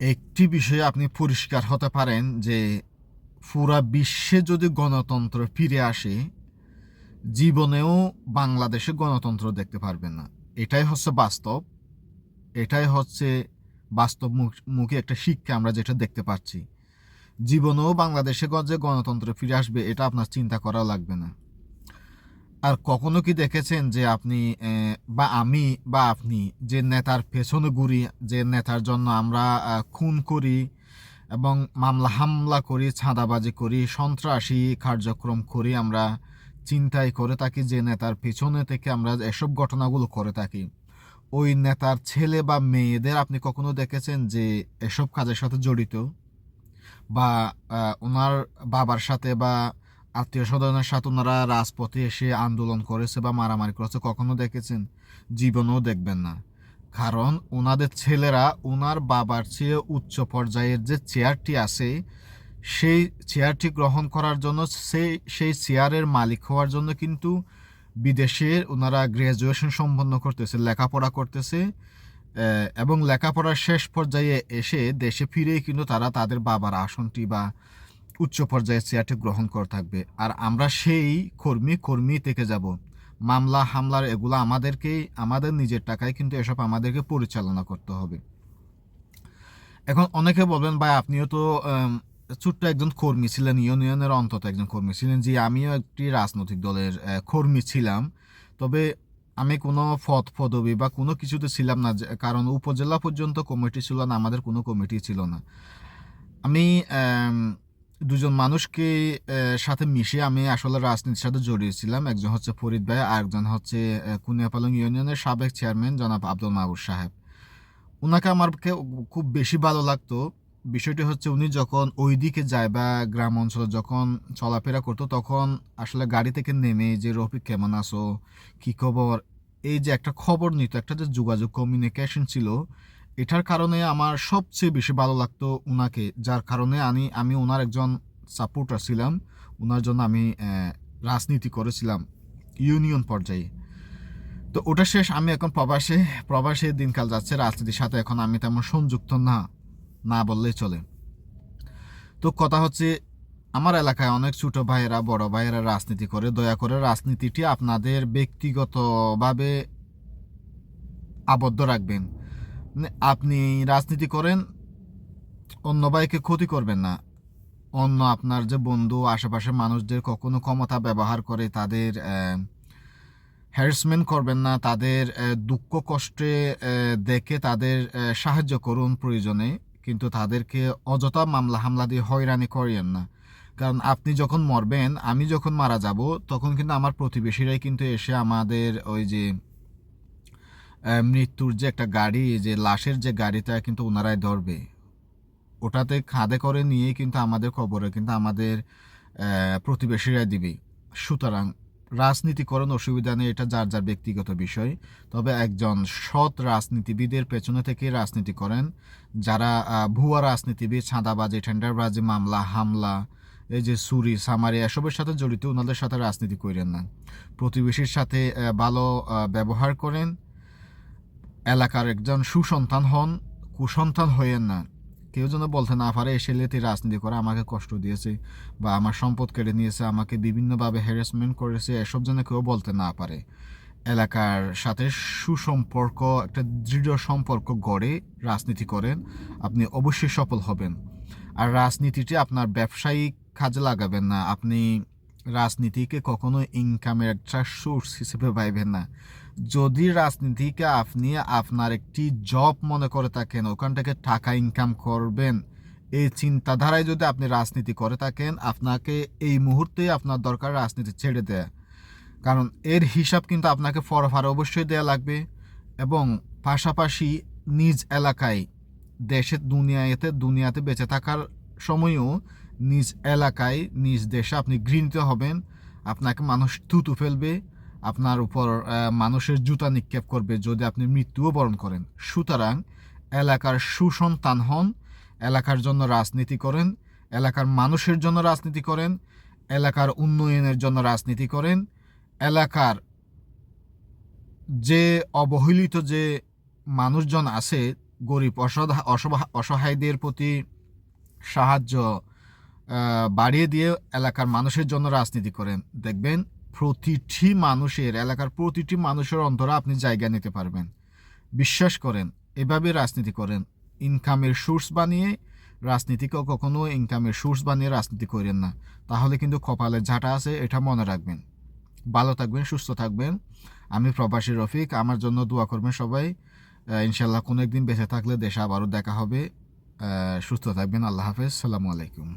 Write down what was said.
একটি বিষয়ে আপনি পরিষ্কার হতে পারেন যে পুরা বিশ্বে যদি গণতন্ত্র ফিরে আসে, জীবনেও বাংলাদেশে গণতন্ত্র দেখতে পারবেন না। এটাই হচ্ছে বাস্তব। এটাই হচ্ছে বাস্তব মুখ- একটা শিক্ষা আমরা যেটা দেখতে পাচ্ছি। জীবনেও বাংলাদেশে যে গণতন্ত্র ফিরে আসবে, এটা আপনার চিন্তা করা লাগবে না। আর কখনো কি দেখেছেন যে আপনি বা আমি, বা আপনি যে নেতার পেছনে ঘুরি, যে নেতার জন্য আমরা খুন করি এবং মামলা, হামলা করি ছাঁদাবাজি করি, সন্ত্রাসী কার্যক্রম করি, আমরা চিন্তাই করে থাকি, যে নেতার পেছনে থেকে আমরা এসব ঘটনাগুলো করে থাকি। ওই নেতার ছেলে বা মেয়েদের আপনি কখনো দেখেছেন যে এসব কাজের সাথে জড়িত? বা ওনার বাবার সাথে বা আত্মীয় স্বজনের সাথে ওনারা রাজপথে এসে আন্দোলন করেছে বা মারামারি করেছে, কখনো দেখেছেন? জীবনেও দেখবেন না। কারণ ওনাদের ছেলেরা, ওনার বাবার চেয়ে উচ্চ পর্যায়ের যে চেয়ারটি আছে, সেই চেয়ারটি গ্রহণ করার জন্য সেই সেই চেয়ারের মালিক হওয়ার জন্য কিন্তু বিদেশে ওনারা গ্র্যাজুয়েশন সম্পন্ন করতেছে, লেখাপড়া করতেছে এবং লেখাপড়ার শেষ পর্যায়ে এসে দেশে ফিরেই কিন্তু তারা তাদের বাবার আসনটি বা উচ্চ পর্যায়ের চেয়ারটি গ্রহণ করে থাকবে। আর আমরা সেই কর্মী কর্মী থেকে যাব। মামলা হামলার এগুলো আমাদেরকেই আমাদের নিজের টাকায় কিন্তু এসব আমাদেরকে পরিচালনা করতে হবে। এখন অনেকে বলবেন ভাই আপনিও তো ছোট্ট একজন কর্মী ছিলেন ইউনিয়নের অন্তত একজন কর্মী ছিলেন। যে আমিও একটি রাজনৈতিক দলের কর্মী ছিলাম। তবে আমি কোনো পদ পদবি বা কোনো কিছুতে ছিলাম না কারণ উপজেলা পর্যন্ত কমিটি ছিল না আমাদের কোনো কমিটি ছিল না। আম, দুজন মানুষকে সাথে মিশে আমি আসলে রাজনীতির সাথে জড়িয়েছিলাম একজন হচ্ছে ফরিদ ভাই আর একজন হচ্ছে কুনিয়াপালং ইউনিয়নের সাবেক চেয়ারম্যান জনাব আব্দুল মাহবুব সাহেব। ওনাকে আমার খুব বেশি ভালো লাগতো। বিষয়টি হচ্ছে উনি যখন ওই দিকে যায় বা গ্রাম অঞ্চলে যখন চলাফেরা করতো, তখন আসলে গাড়ি থেকে নেমে যে, রফিক কেমন আছো? কী খবর? এই যে একটা খবর নিত, একটা যে যোগাযোগ কমিউনিকেশন ছিল এটার কারণে আমার সবচেয়ে বেশি ভালো লাগতো ওনাকে যার কারণে আমি আমি ওনার একজন সাপোর্টার ছিলাম। ওনার জন্য আমি রাজনীতি করেছিলাম ইউনিয়ন পর্যায়ে। তো ওটা শেষ, আমি এখন প্রবাসে প্রবাসে দিনকাল যাচ্ছে, রাজনীতির সাথে এখন আমি তেমন সংযুক্ত না না বললেই চলে। তো কথা হচ্ছে, আমার এলাকায় অনেক ছোট ভাইয়েরা, বড় ভাইয়েরা রাজনীতি করে। দয়া করে রাজনীতিটি আপনাদের ব্যক্তিগতভাবে আবদ্ধ রাখবেন। আপনি রাজনীতি করেন, অন্য ভাইকে ক্ষতি করবেন না। অন্য আপনার যে বন্ধু, আশেপাশের মানুষদের কখনো ক্ষমতা ব্যবহার করে তাদের হ্যারাসমেন্ট করবেন না, তাদের দুঃখ কষ্টে দেখে তাদের সাহায্য করুন প্রয়োজনে, কিন্তু তাদেরকে অযথা মামলা হামলা দিয়ে হয়রানি করিয়েন না। কারণ আপনি যখন মরবেন, আমি যখন মারা যাব, তখন কিন্তু আমার প্রতিবেশীরাই কিন্তু এসে আমাদের ওই যে মৃত্যুর যে একটা গাড়ি যে লাশের যে গাড়িটা কিন্তু ওনারাই ধরবে। ওটাতে খাদে করে নিয়ে কিন্তু আমাদের খবরে কিন্তু আমাদের আহ, প্রতিবেশীরাই দিবে। সুতরাং রাজনীতি করেন অসুবিধা নেই এটা যার যার ব্যক্তিগত বিষয়। তবে একজন সৎ রাজনীতিবিদের পেছনে থেকে রাজনীতি করেন যারা ভুয়া রাজনীতিবিদ ছাঁদাবাজি টেন্ডারবাজি মামলা হামলা এই যে সুরি সামারি এসবের সাথে জড়িত ওনাদের সাথে রাজনীতি করেন না। প্রতিবেশীর সাথে ভালো ব্যবহার করেন এলাকার একজন সুসন্তান হন, কুসন্তান হইয়েন না। কেউ যেন বলতে না পারে এসে লেতে রাজনীতি করে আমাকে কষ্ট দিয়েছে বা আমার সম্পদ কেড়ে নিয়েছে, আমাকে বিভিন্নভাবে হ্যারাসমেন্ট করেছে, এসব যেন কেউ বলতে না পারে। এলাকার সাথে সুসম্পর্ক, একটা দৃঢ় সম্পর্ক গড়ে রাজনীতি করেন, আপনি অবশ্যই সফল হবেন। আর রাজনীতিটি আপনার ব্যবসায়িক কাজে লাগাবেন না, আপনি রাজনীতিকে কখনো ইনকামের একটা সোর্স হিসেবে ভাইবেন না। যদি রাজনীতিকে আপনি আপনার একটি জব মনে করে থাকেন ওখান থেকে টাকা ইনকাম করবেন, এই চিন্তাধারায় যদি আপনি রাজনীতি করে থাকেন, আপনাকে এই মুহূর্তে আপনার দরকার রাজনীতি ছেড়ে দেয়া। কারণ এর হিসাব কিন্তু আপনাকে ফরফার অবশ্যই দেয়া লাগবে এবং পাশাপাশি নিজ এলাকায়, দেশের দুনিয়াতে দুনিয়াতে বেঁচে থাকার সময়ও নিজ এলাকায়, নিজ দেশে আপনি ঘৃণিত হবেন, আপনাকে মানুষ থুতু ফেলবে, আপনার উপর মানুষের জুতা নিক্ষেপ করবে যদি আপনি মৃত্যুও বরণ করেন। সুতরাং এলাকার সুসন্তান হন, এলাকার জন্য রাজনীতি করেন, এলাকার মানুষের জন্য রাজনীতি করেন, এলাকার উন্নয়নের জন্য রাজনীতি করেন, এলাকার যে অবহেলিত যে মানুষজন আছে, গরিব অসহায়দের প্রতি সাহায্য বাড়িয়ে দিয়ে এলাকার মানুষের জন্য রাজনীতি করেন। দেখবেন প্রতিটি মানুষের, এলাকার প্রতিটি মানুষের অন্তরে আপনি জায়গা নিতে পারবেন। বিশ্বাস করেন, এভাবে রাজনীতি করেন। ইনকামের সোর্স বানিয়ে রাজনীতিকে কখনো ইনকামের সোর্স বানিয়ে রাজনীতি করেন না। তাহলে কিন্তু কপালে ঝাঁটা আছে, এটা মনে রাখবেন। ভালো থাকবেন, সুস্থ থাকবেন। আমি প্রবাসী রফিক, আমার জন্য দোয়া করবেন সবাই। ইনশাল্লাহ কোনো একদিন বেঁচে থাকলে দেশে আবারও দেখা হবে। সুস্থ থাকবেন আল্লাহ হাফেজ সালামু আলাইকুম।